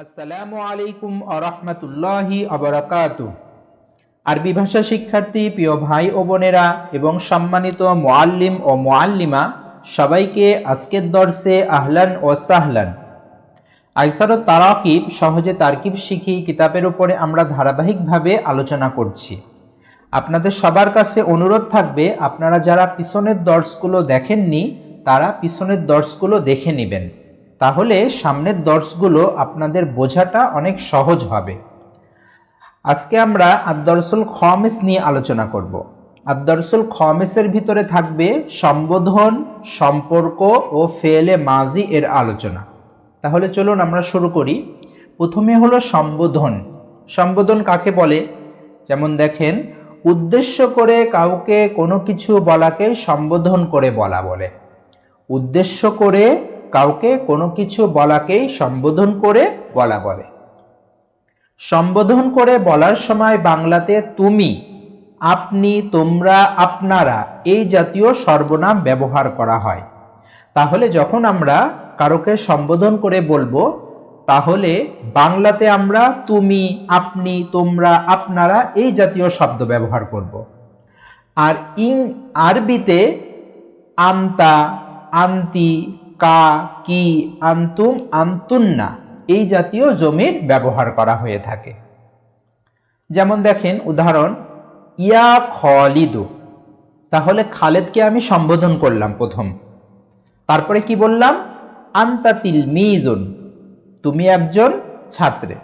আসসালামু আলাইকুম আরহামতুল্লাহি আবরাকাতু। আরবি ভাষা শিক্ষার্থী, প্রিয় ভাই ও বোনেরা এবং সম্মানিত মোয়াল্লিম ও মোয়াল্লিমা সবাইকে আজকের দর্শে আহলান ও সাহলান। আইসার তারাকিব সহজে তারকিব শিখি কিতাবের উপরে আমরা ধারাবাহিকভাবে আলোচনা করছি। আপনাদের সবার কাছে অনুরোধ থাকবে, আপনারা যারা পিছনের দর্শগুলো দেখেননি, তারা পিছনের দর্শগুলো দেখে নেবেন। তাহলে সামনের দর্শগুলো আপনাদের বোঝাটা অনেক সহজ হবে। আজকে আমরা আদর্সুল খমেস নিয়ে আলোচনা করব। আদর্সুল খমেসের ভিতরে থাকবে সম্বোধন, সম্পর্ক ও ফেলে মাজি এর আলোচনা। তাহলে চলুন আমরা শুরু করি। প্রথমে হলো সম্বোধন। সম্বোধন কাকে বলে? যেমন দেখেন, উদ্দেশ্য করে কাউকে কোনো কিছু বলাকে সম্বোধন করে বলা বলে। উদ্দেশ্য করে কাউকে কোনো কিছু বলাকেই সম্বোধন করে বলা বলে। সম্বোধন করে বলার সময় বাংলাতে তুমি, আপনি, তোমরা, আপনারা এই জাতীয় সর্বনাম ব্যবহার করা হয়। তাহলে যখন আমরা কারোকে সম্বোধন করে বলব, তাহলে বাংলাতে আমরা তুমি, আপনি, তোমরা, আপনারা এই জাতীয় শব্দ ব্যবহার করব। আর ইং আরবিতে আন্তা আন্তি কা, কি, আন্তুম, আন্তুন্না এই জাতীয় জমির ব্যবহার করা হয়ে থাকে। যেমন দেখেন, উদাহরণ, ইয়া খলিদু। তাহলে খালেদকে আমি সম্বোধন করলাম প্রথম। তারপরে কি বললাম? আন্তাতিল মিজুন তুমি একজন ছাত্রে।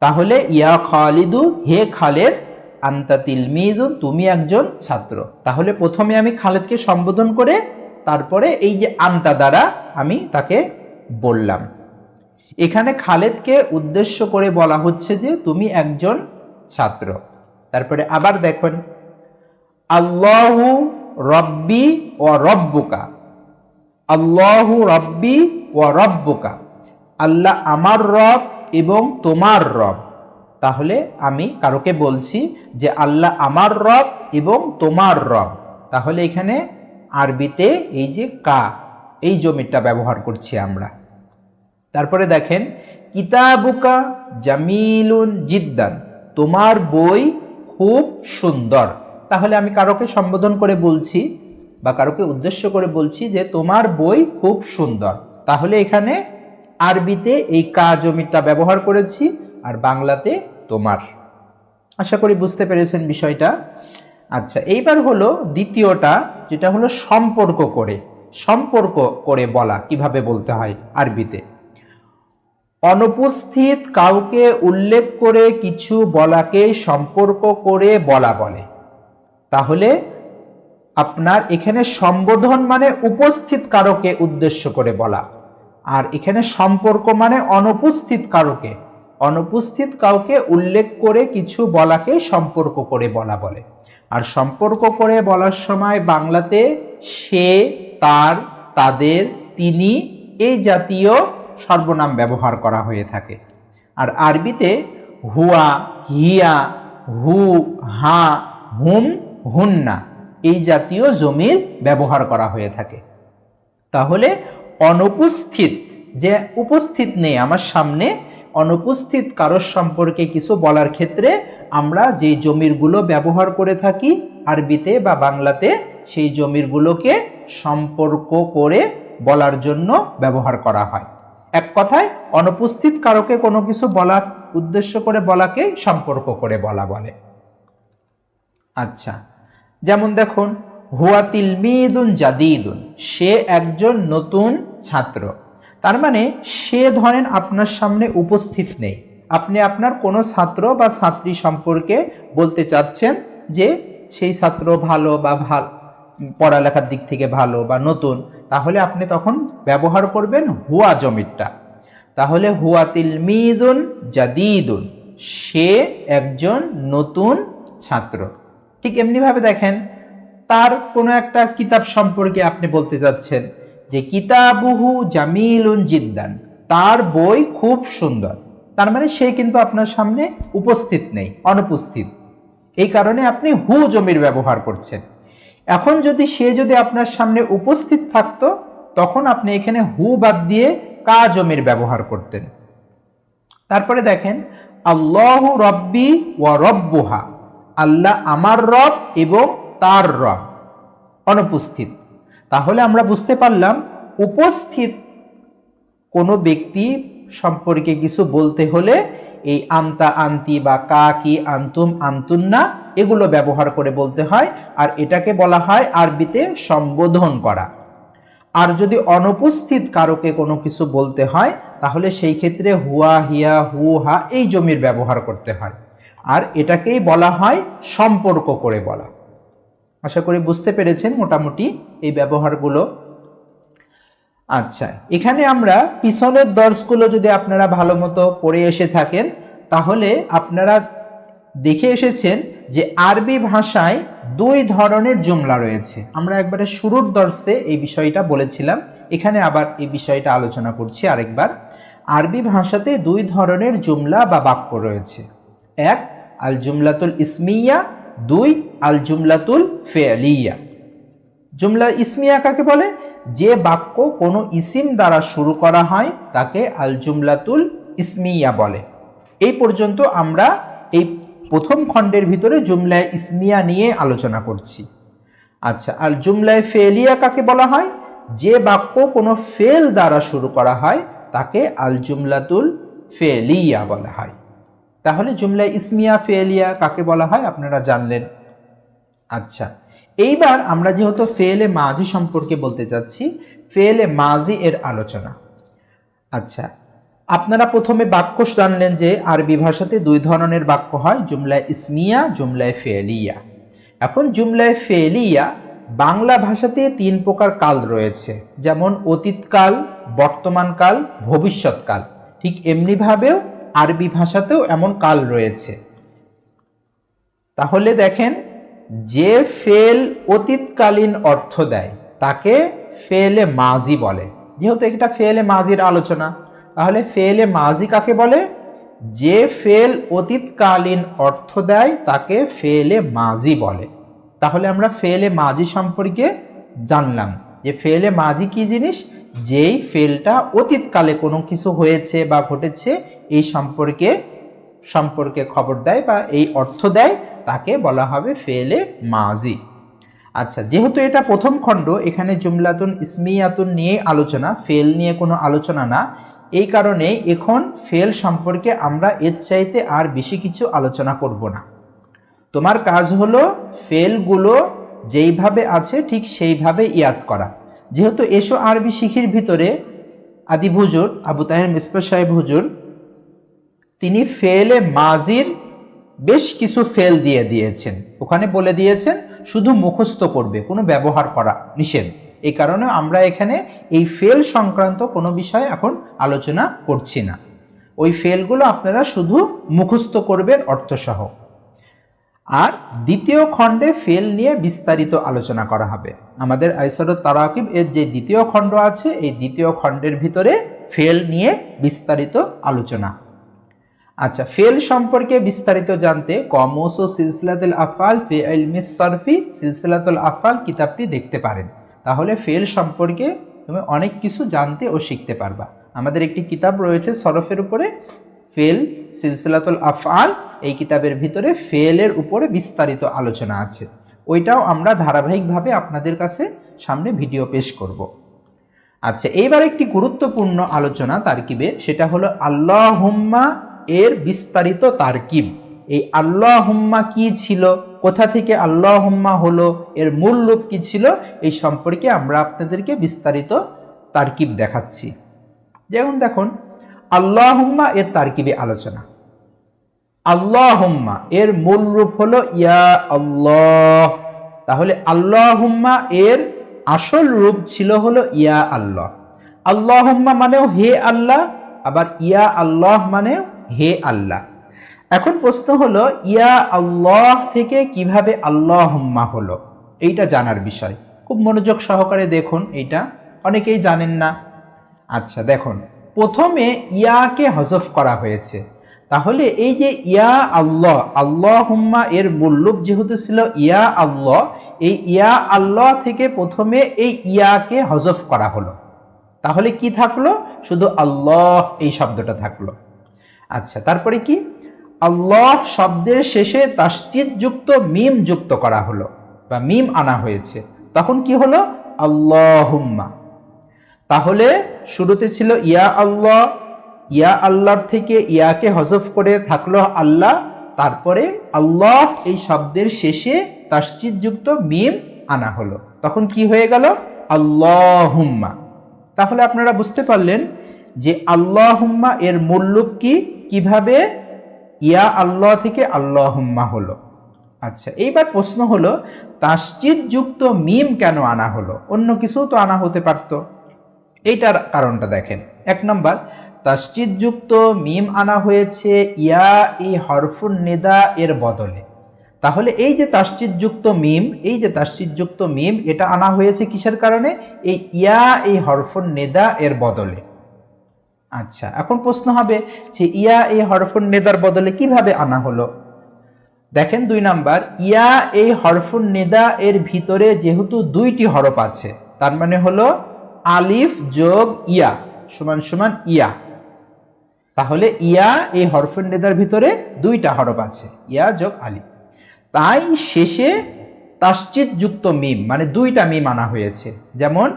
তাহলে ইয়া খালিদু, হে খালেদ আন্তাতিল মিজুন তুমি একজন ছাত্র। তাহলে প্রথমে আমি খালেদকে সম্বোধন করে তারপরে এই যে আন্তা দ্বারা আমি তাকে বললাম। এখানে খালেদকে উদ্দেশ্য করে বলা হচ্ছে যে তুমি একজন ছাত্র। তারপরে আবার দেখুন, আল্লাহু রব্বি ও রব্বুকা। আল্লাহু রব্বি ও রব্বুকা। আল্লাহ আমার রব এবং তোমার রব। তাহলে আমি কারোকে বলছি যে আল্লাহ আমার রব এবং তোমার রব। তাহলে এখানে আরবিতে এই যে কা, এই জমিটা ব্যবহার করছি আমরা। তারপরে দেখেন, কিতাবুকা জামিলুন জিদ্দান, তোমার বই খুব সুন্দর। তাহলে আমি কারোকে সম্বোধন করে বলছি বা কারোকে উদ্দেশ্য করে বলছি যে তোমার বই খুব সুন্দর। তাহলে এখানে আরবিতে এই কা জমিটা ব্যবহার করেছি আর বাংলাতে তোমার। আশা করি বুঝতে পেরেছেন বিষয়টা। আচ্ছা এইবার হলো দ্বিতীয়টা। যেটা হলো সম্পর্ক করে সম্পর্ক করে বলা, কীভাবে বলতে হয় আরবিতে। অনুপস্থিত কাউকে উল্লেখ করে কিছু বলাকে সম্পর্ক করে বলা বলে। তাহলে আপনার এখানে সম্বোধন মানে উপস্থিত কারকে উদ্দেশ্য করে বলা, আর এখানে সম্পর্ক মানে অনুপস্থিত কারকে অনুপস্থিত কাউকে উল্লেখ করে কিছু বলাকে সম্পর্ক করে বলা বলে। আর সম্পর্ক করে বলার সময় বাংলাতে সে, তার, তাদের, তিনি এই জাতীয় সর্বনাম ব্যবহার করা হয়ে থাকে। আর আরবিতে হুয়া, হিয়া, হু, হা, হুম, হুন্না এই জাতীয় জমির ব্যবহার করা হয়ে থাকে। তাহলে অনুপস্থিত যে উপস্থিত নেই আমার সামনে অনুপস্থিত কারোর সম্পর্কে কিছু বলার ক্ষেত্রে আমরা যে জমিরগুলো ব্যবহার করে থাকি, আরবিতে বা বাংলাতে, সেই জমিরগুলোকে সম্পর্ক করে বলার জন্য ব্যবহার করা হয়। এক কথায়, অনুপস্থিত কারোকে কোনো কিছু বলার উদ্দেশ্য করে বলাকে সম্পর্ক করে বলা বলে। আচ্ছা যেমন দেখুন, হুয়াতিল মিদুন জাদিদুন, সে একজন নতুন ছাত্র। তার মানে সে ধরেন আপনার সামনে উপস্থিত নেই। আপনি আপনার কোনো ছাত্র বা ছাত্রী সম্পর্কে বলতে চাচ্ছেন যে সেই ছাত্র ভালো বা ভালো, পড়ালেখার দিক থেকে ভালো বা নতুন, তাহলে আপনি তখন ব্যবহার করবেন হুয়া জমিরটা। তাহলে হুয়াতিল মিদুন জাদিদুন, সে একজন নতুন ছাত্র। ঠিক এমনিভাবে দেখেন, তার কোনো একটা কিতাব সম্পর্কে আপনি বলতে চাচ্ছেন যে কিতাবুহু জামিলুন জিদ্দান, তার বই খুব সুন্দর। তার মানে সে কিন্তু আপনার সামনে উপস্থিত নেই, অনুপস্থিত। এই কারণে আপনি হু জমির ব্যবহার করছেন। এখন যদি সে যদি আপনার সামনে উপস্থিত থাকতো, তখন আপনি এখানে হু বাদ দিয়ে কা জমির ব্যবহার করতেন। তারপরে দেখেন, আল্লাহ রব্বি ওয়া রব্বুহা, আল্লাহ আমার রব এবং তার রব, অনুপস্থিত। তাহলে আমরা বুঝতে পারলাম উপস্থিত কোনো ব্যক্তি সম্পর্কে কিছু বলতে হলে এই আন্তা আন্তি বা কা কি আন্তুম আন্তুন্না এগুলো ব্যবহার করে বলতে হয়, আর এটাকে বলা হয় আরবিতে সম্বোধন করা। আর যদি অনুপস্থিত কারোকে কোনো কিছু বলতে হয়, তাহলে সেই ক্ষেত্রে হুয়া, হিয়া, হু, হা এই জমির ব্যবহার করতে হয়। আর এটাকেই বলা হয় সম্পর্ক করে বলা। আশা করি বুঝতে পেরেছেন মোটামুটি। এই ব্যবহারগুলো। আচ্ছা এখানে আমরা পিছনের দর্শগুলো যদি আপনারা ভালো মতো পড়ে এসে থাকেন, তাহলে আপনারা দেখে এসেছেন যে আরবি ভাষায় দুই ধরনের জুমলা রয়েছে। আমরা একবারে শুরুর দর্শে এই বিষয়টা বলেছিলাম, এখানে আবার এই বিষয়টা আলোচনা করছি আরেকবার। আরবি ভাষাতে দুই ধরনের জুমলা বা বাক্য রয়েছে। এক আল জুমলাতুল ইসমিয়া, দুই আল জুমলাতুল ফেলিয়া জুমলা ইসমিয়া কাকে বলে? যে বাক্য কোনো ইসিম দ্বারা শুরু করা হয়, তাকে আল জুমলাতুল ইসমিয়া বলে। এই পর্যন্ত আমরা এই প্রথম খণ্ডের ভিতরে জুমলায় ইসমিয়া নিয়ে আলোচনা করছি। আচ্ছা আর জুমলায় ফেলিয়া কাকে বলা হয়? যে বাক্য কোনো ফেল দ্বারা শুরু করা হয়, তাকে আল জুমলাতুল ফেলিয়া বলা হয়। তাহলে জুমলায় ইসমিয়া ফেলিয়া কাকে বলা হয় আপনারা জানলেন? আচ্ছা এইবার আমরা যেহেতু ফেলে মাঝি সম্পর্কে বলতে চাচ্ছি, ফেলে মাঝি এর আলোচনা। আচ্ছা আপনারা প্রথমে বাক্য জানলেন যে আরবি ভাষাতে দুই ধরনের বাক্য হয়, জুমলায় ইসমিয়া, জুমলায় ফেলিয়া। এখন জুমলায় ফেলিয়া বাংলা ভাষাতে তিন প্রকার কাল রয়েছে, যেমন অতীতকাল, বর্তমানকাল, ভবিষ্যৎকাল। ঠিক এমনিভাবেও আরবি ভাষাতেও এমন কাল রয়েছে। তাহলে দেখেন যে ফেল অতীতকালীন অর্থ দেয়, তাকে ফেলে মাজি বলে। যেহেতু এটা ফেলে মাজির আলোচনা, তাহলে ফেলে মাজি কাকে বলে? যে ফেল অতীতকালীন অর্থ দেয়, তাকে ফেলে মাজি বলে। তাহলে আমরা ফেলে মাজি সম্পর্কে জানলাম যে ফেলে মাজি কি জিনিস? যেই ফেলটা অতীতকালে কোনো কিছু হয়েছে বা ঘটেছে, এই সম্পর্কে সম্পর্কে খবর দেয় বা এই অর্থ দেয় তাকে বলা হবে ফেলে মাজি। আচ্ছা যেহেতু এটা প্রথম খণ্ড, এখানে জুমলাতুন ইসমিয়াতুন নিয়ে আলোচনা, ফেল নিয়ে কোনো আলোচনা না, এই কারণে এখন ফেল সম্পর্কে আমরা এর চাইতে আর বেশি কিছু আলোচনা করব না। তোমার কাজ হলো ফেলগুলো যেইভাবে আছে, ঠিক সেইভাবে ইয়াদ করা। যেহেতু এসো আরবি শিখির ভিতরে, আদি হুজুর, আবু তাহের মিসপা সাহেব হুজুর, তিনি ফেলে মাজির বেশ কিছু ফেল দিয়ে দিয়েছেন। ওখানে বলে দিয়েছেন, শুধু মুখস্থ করবে, কোনো ব্যবহার করা নিষেধ। এই কারণে আমরা এখানে এই ফেল সংক্রান্ত কোনো বিষয় এখন আলোচনা করছি না। ওই ফেলগুলো আপনারা শুধু মুখস্থ করবেন অর্থসহ। আর দ্বিতীয় খণ্ডে ফেল নিয়ে বিস্তারিত আলোচনা করা হবে। আমাদের আইসারত তারাকিব এর যে দ্বিতীয় খণ্ড আছে, এই দ্বিতীয় খণ্ডের ভিতরে ফেল নিয়ে বিস্তারিত আলোচনা আচ্ছা ফেল সম্পর্কে বিস্তারিত জানতে কমোস ও সিলসিলাতুল আফাল ফি ইলমিস সরফি সিলসিলাতুল আফাল কিতাবটি দেখতে পারেন। তাহলে ফেল সম্পর্কে তুমি অনেক কিছু জানতে ও শিখতে পারবা। আমাদের একটি কিতাব রয়েছে সরফের উপরে, ফেল সিলসিলাতুল আফআল, এই কিতাবের ভিতরে ফেলের উপরে বিস্তারিত আলোচনা আছে। ওইটাও আমরা ধারাবাহিকভাবে আপনাদের কাছে সামনে ভিডিও পেশ করব। আচ্ছা এইবার একটি গুরুত্বপূর্ণ আলোচনা তারকিবে, সেটা হলো আল্লাহুম্মা এর বিস্তারিত তারকিব। এই আল্লাহুম্মা কি ছিল? কোথা থেকে আল্লাহুম্মা হলো? এর মূল রূপ কি ছিল? এই সম্পর্কে আমরা আপনাদেরকে বিস্তারিত তারকিব দেখাচ্ছি। যেমন দেখুন, আল্লাহুম্মা এর তারকিবে আলোচনা। আল্লাহুম্মা এর মূল রূপ হলো ইয়া আল্লাহ। তাহলে আল্লাহুম্মা এর আসল রূপ ছিল হলো ইয়া আল্লাহ। আল্লাহুম্মা মানেও হে আল্লাহ, আবার ইয়া আল্লাহ মানেও হে আল্লাহ। এখন প্রশ্ন হলো, ইয়া আল্লাহ থেকে কীভাবে আল্লাহুম্মা হলো? এইটা জানার বিষয়। খুব মনোযোগ সহকারে দেখুন এইটা। অনেকেই জানেন না। আচ্ছা দেখুন। প্রথমে ইয়াকে হজফ করা হয়েছে। তাহলে এই যে ইয়া আল্লাহ আল্লাহ হুম্মা এর মূল্যব যেহেতু ছিল ইয়া আল্লাহ, এই ইয়া আল্লাহ থেকে প্রথমে এই ইয়াকে হজফ করা হলো। তাহলে কি থাকল? শুধু আল্লাহ এই শব্দটা থাকল। আচ্ছা তারপরে কি? আল্লাহ শব্দের শেষে তাসজিদ যুক্ত, মিম যুক্ত করা হলো বা মিম আনা হয়েছে। তখন কি হলো? আল্লাহুম্মা। তাহলে শুরুতে ছিল ইয়া আল্লাহ, ইয়া আল্লাহর থেকে ইয়াকে হজফ করে থাকল আল্লাহ, তারপরে আল্লাহ এই শব্দের শেষে তাসজিদ যুক্ত, মিম আনা হলো। তখন কি হয়ে গেল? আল্লাহুম্মা। তাহলে আপনারা বুঝতে পারলেন যে আল্লাহুম্মা এর মূল্যুপ কি? কীভাবে? ইয়া আল্লাহ থেকে আল্লাহুম্মা হলো। আচ্ছা এইবার প্রশ্ন হলো তাসজিদ যুক্ত মিম কেন আনা হলো? অন্য কিছু তো আনা হতে পারত। এইটার কারণটা দেখেন। এক নম্বর তাসজিদ যুক্ত মিম আনা হয়েছে ইয়া এই হরফুন নেদা এর বদলে। তাহলে এই যে তাসজিদ যুক্ত মিম, এই যে তাসজিদ যুক্ত মিম, এটা আনা হয়েছে কিসের কারণে? এই ইয়া এই হরফুন নেদা এর বদলে। আচ্ছা এখন প্রশ্ন হবে যে ইয়া এই হরফুন নেদার বদলে কীভাবে আনা হলো? দেখেন দুই নাম্বার, ইয়া এই হরফুন নেদা এর ভিতরে যেহেতু দুইটি হরফ আছে, তার মানে হলো আলিফ যোগ ইয়া সমান সমান ইয়া। তাহলে ইয়া এই হরফুন নেদার ভিতরে দুইটা হরফ আছে, ইয়া যোগ আলিফ। তাই শেষে তাসচিদ যুক্ত মিম মানে দুইটা মিম আনা হয়েছে, যেমন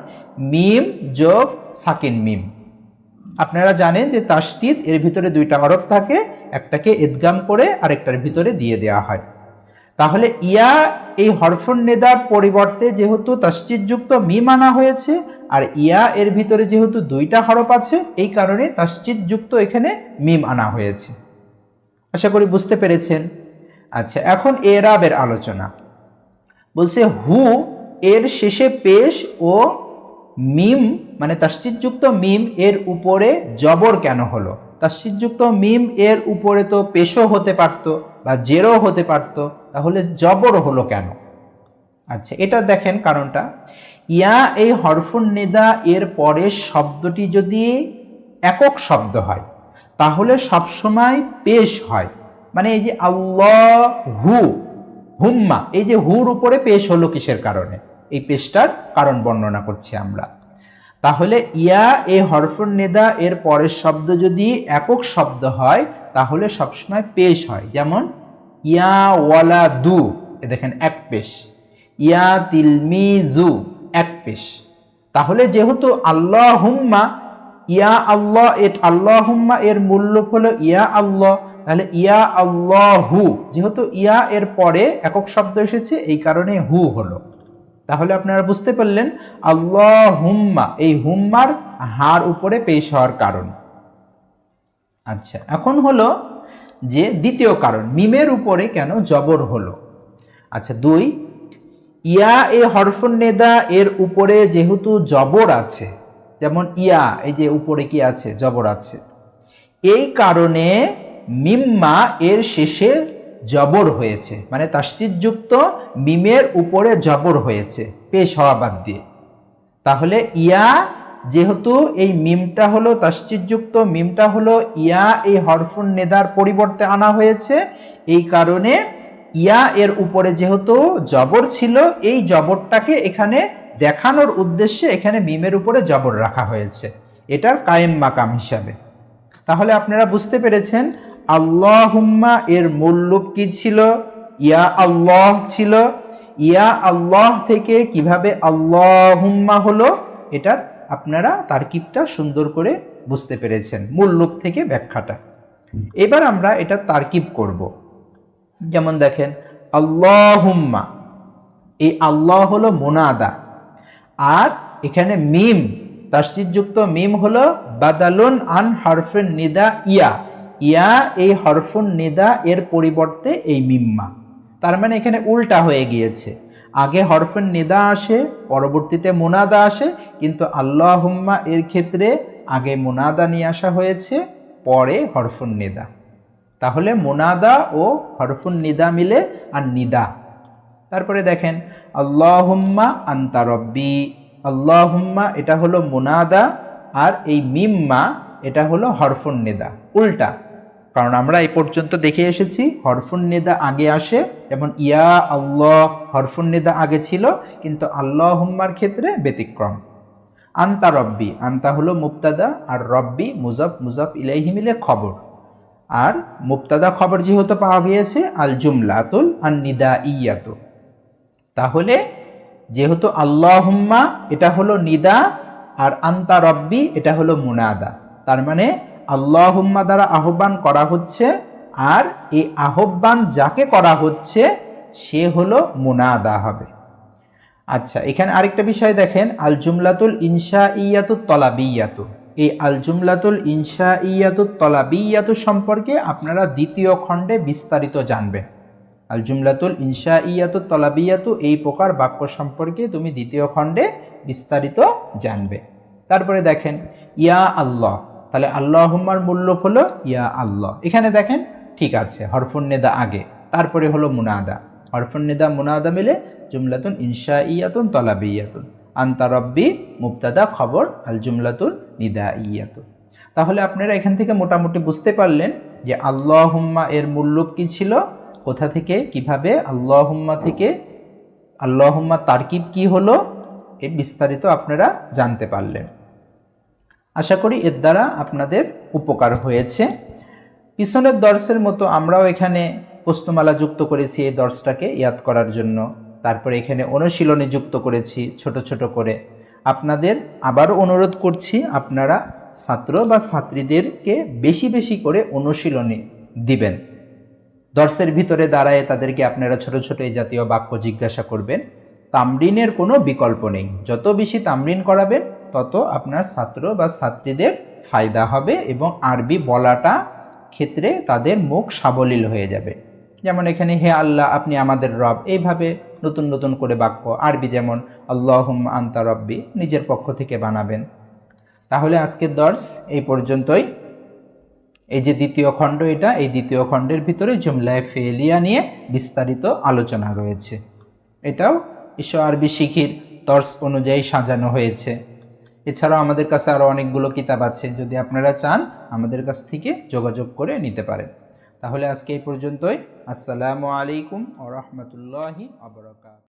মিম যোগ সাকিন মিম। আপনারা জানেন যে তাসতিদ, এর ভিতরে দুইটা হরফ থাকে, একটাকে ইদগাম করে আরেকটার ভিতরে দিয়ে দেওয়া হয়। তাহলে ইয়া, এই হরফুন নেদার পরিবর্তে যেহেতু তাসচিদযুক্ত মিম আনা হয়েছে, আর ইয়া, এর ভিতরে যেহেতু দুইটা হরফ আছে, এই কারণে তাসচিদযুক্ত এখানে মিম আনা হয়েছে। আশা করি বুঝতে পেরেছেন? আচ্ছা এখন এরাবের আলোচনা। বলছে, হু, এর শেষে পেশ ও মিম মানে তাসজিদযুক্ত মিম এর উপরে জবর কেন হলো? তাসজিদযুক্ত মিম এর উপরে তো পেশও হতে পারতো বা জেরও হতে পারতো, তাহলে জবর হলো কেন? আচ্ছা এটা দেখেন কারণটা। ইয়া এই হরফুন নেদা এর পরের শব্দটি যদি একক শব্দ হয়, তাহলে সবসময় পেশ হয়। মানে এই যে আল্লাহ হু হুম্মা, এই যে হুর উপরে পেশ হলো কিসের কারণে? এই পেশটার কারণ বর্ণনা করছি আমরা। তাহলে ইয়া এ হরফুন নেদা এর পরের শব্দ যদি একক শব্দ হয়, তাহলে সবসময় পেশ হয়। যেমন, ইয়া ওয়ালা দু, এ দেখেন এক পেশ। ইয়া তিলমিজু এক পেশ। তাহলে যেহেতু আল্লাহ হুম্মা ইয়া আল্লাহ এট আল্লাহ হুম্মা এর মূল্য হলো ইয়া আল্লাহ, তাহলে ইয়া আল্লাহ হু যেহেতু ইয়া এর পরে একক শব্দ এসেছে, এই কারণে হু হলো। তাহলে আপনারা বুঝতে পারলেন আল্লাহ হুম্মা এই হুম্মার হার উপরে পেশ হওয়ার কারণ। আচ্ছা এখন হলো যে দ্বিতীয় কারণ, মিমের উপরে কেন জবর হলো? আচ্ছা দুই, ইয়া এ হরফুন নেদা এর উপরে যেহেতু জবর আছে, যেমন ইয়া, এই যে উপরে কি আছে? জবর আছে। এই কারণে মিম্মা এর শেষে জবর হয়েছে। মানে তাসজিদযুক্ত মিমের উপরে জবর হয়েছে, পেশ হওয়া বাদ দিয়ে। তাহলে ইয়া যেহেতু এই মিমটা হলো তাসজিদযুক্ত মিমটা হলো, ইয়া এই হরফুন নেদার পরিবর্তে আনা হয়েছে। এই কারণে ইয়া এর উপরে যেহেতু জবর ছিল, এই জবরটাকে এখানে দেখানোর উদ্দেশ্যে এখানে মিমের উপরে জবর রাখা হয়েছে। এটার কায়েম মাকাম হিসাবে। তাহলে আপনারা বুঝতে পেরেছেন, আল্লাহুম্মা এর মূল রূপ কি ছিল? ইয়া আল্লাহ ছিল। ইয়া আল্লাহ থেকে কীভাবে আল্লাহুম্মা হলো এটার আপনারা তারকিবটা সুন্দর করে বুঝতে পেরেছেন মূল রূপ থেকে ব্যাখ্যাটা। এবার আমরা এটা তারকিব করব। যেমন দেখেন, আল্লাহুম্মা, এই আল্লাহ হলো মোনাদা, আর এখানে মিম তাসজিদযুক্ত মিম হলো বাদালুন আন হরফেন নিদা ইয়া। ইয়া এই হরফুন নিদা এর পরিবর্তে এই মিম্মা। তার মানে এখানে উল্টা হয়ে গিয়েছে। আগে হরফুন নিদা আসে, পরবর্তীতে মোনাদা আসে, কিন্তু আল্লাহুম্মা এর ক্ষেত্রে আগে মোনাদা নিয়ে আসা হয়েছে, পরে হরফুন নিদা। তাহলে মোনাদা ও হরফুন নিদা মিলে আর নিদা। তারপরে দেখেন, আল্লাহুম্মা আন্তা রব্বি। আল্লাহুম্মা, এটা হলো মোনাদা, আর এই মিম্মা, এটা হলো হরফুন নেদা উল্টা। কারণ আমরা এই পর্যন্ত দেখে এসেছি হরফুন নেদা আগে আসে, যেমন ইয়া আল্লাহ হরফুন নেদা আগে ছিল, কিন্তু আল্লাহ হুম্মার ক্ষেত্রে ব্যতিক্রম। আন্তা রব্বি, আন্তা হলো মুক্তাদা আর রব্বি মুজব মুজব ইলাইহি মিলে খবর। আর মুক্তাদা খবর যেহেতু পাওয়া গিয়েছে আল জুমলাতুল আর নিদা ইয়াতু তাহলে যেহেতু আল্লাহুম্মা, এটা হলো নিদা, আর আন্তা রব্বি, এটা হলো মুনাদা। তার মানে আল্লাহুম্মা দ্বারা আহ্বান করা হচ্ছে, আর এই আহ্বান যাকে করা হচ্ছে, সে হলো মুনাদা হবে। আচ্ছা এখানে আরেকটা বিষয় দেখেন আল জুমলাতুল ইনসা ইয়াতু তলাবিয়াতু। এই আল জুমলাতুল ইনসা ইয়াতু তলাবিয়াতু সম্পর্কে আপনারা দ্বিতীয় খণ্ডে বিস্তারিত জানবেন। আল জুমলাতুল ইনসা ইয়াতু তলাবিয়াতু, এই প্রকার বাক্য সম্পর্কে তুমি দ্বিতীয় খণ্ডে বিস্তারিত জানবে। তারপরে দেখেন, ইয়া আল্লাহ। তাহলে আল্লাহুম্মার মূল্য হলো ইয়া আল্লাহ। এখানে দেখেন, ঠিক আছে, হরফুন নেদা আগে, তারপরে হলো মুনাদা। হরফুন নেদা, মুনাদা মিলে জুমলাতুন ইনসা ইয়াতুন তলাবিয়াতুন। আন্তা রব্বি মুবতাদা খবর আল জুমলাতুল নিদা ইয়াতুন তাহলে আপনারা এখান থেকে মোটামুটি বুঝতে পারলেন যে আল্লাহুম্মা এর মূল্য কি ছিল কোথা থেকে? কীভাবে? আল্লাহুম্মা থেকে। আল্লাহুম্মা তারকিব কি হলো? এ বিস্তারিত আপনারা জানতে পারলেন। আশা করি এর দ্বারা আপনাদের উপকার হয়েছে। পিছনের দর্শের মতো আমরাও এখানে প্রশ্নমালা যুক্ত করেছি এই দর্শটাকে ইয়াদ করার জন্য। তারপরে এখানে অনুশীলনে যুক্ত করেছি ছোট ছোট করে। আপনাদের আবারও অনুরোধ করছি আপনারা ছাত্র বা ছাত্রীদেরকে বেশি বেশি করে অনুশীলনে দিবেন। দর্শের ভিতরে দাঁড়ায় তাদেরকে আপনারা ছোট ছোট এই জাতীয় বাক্য জিজ্ঞাসা করবেন। তামরিনের কোনো বিকল্প নেই। যত বেশি তামরিন করাবেন, তত আপনার ছাত্র বা ছাত্রীদের ফায়দা হবে এবং আরবি বলাটা ক্ষেত্রে তাদের মুখ সাবলীল হয়ে যাবে। যেমন এখানে, হে আল্লাহ, আপনি আমাদের রব। এইভাবে নতুন নতুন করে বাক্য, আরবি যেমন আল্লাহুম আন্তা রব্বি, নিজের পক্ষ থেকে বানাবেন। তাহলে আজকের দর্শ এই পর্যন্তই। এই যে দ্বিতীয় খণ্ড এটা, এই দ্বিতীয় খণ্ডের ভিতরে জুমলায় ফেলিয়া নিয়ে বিস্তারিত আলোচনা রয়েছে। এটাও ঈশ্বর আরবি শিখির দর্শ অনুযায়ী সাজানো হয়েছে। এছাড়াও আমাদের কাছে আরও অনেকগুলো কিতাব আছে, যদি আপনারা চান, আমাদের কাছ থেকে যোগাযোগ করে নিতে পারেন। তাহলে আজকে এই পর্যন্তই। আসসালামু আলাইকুম ও রহমতুল্লাহি আবরকাত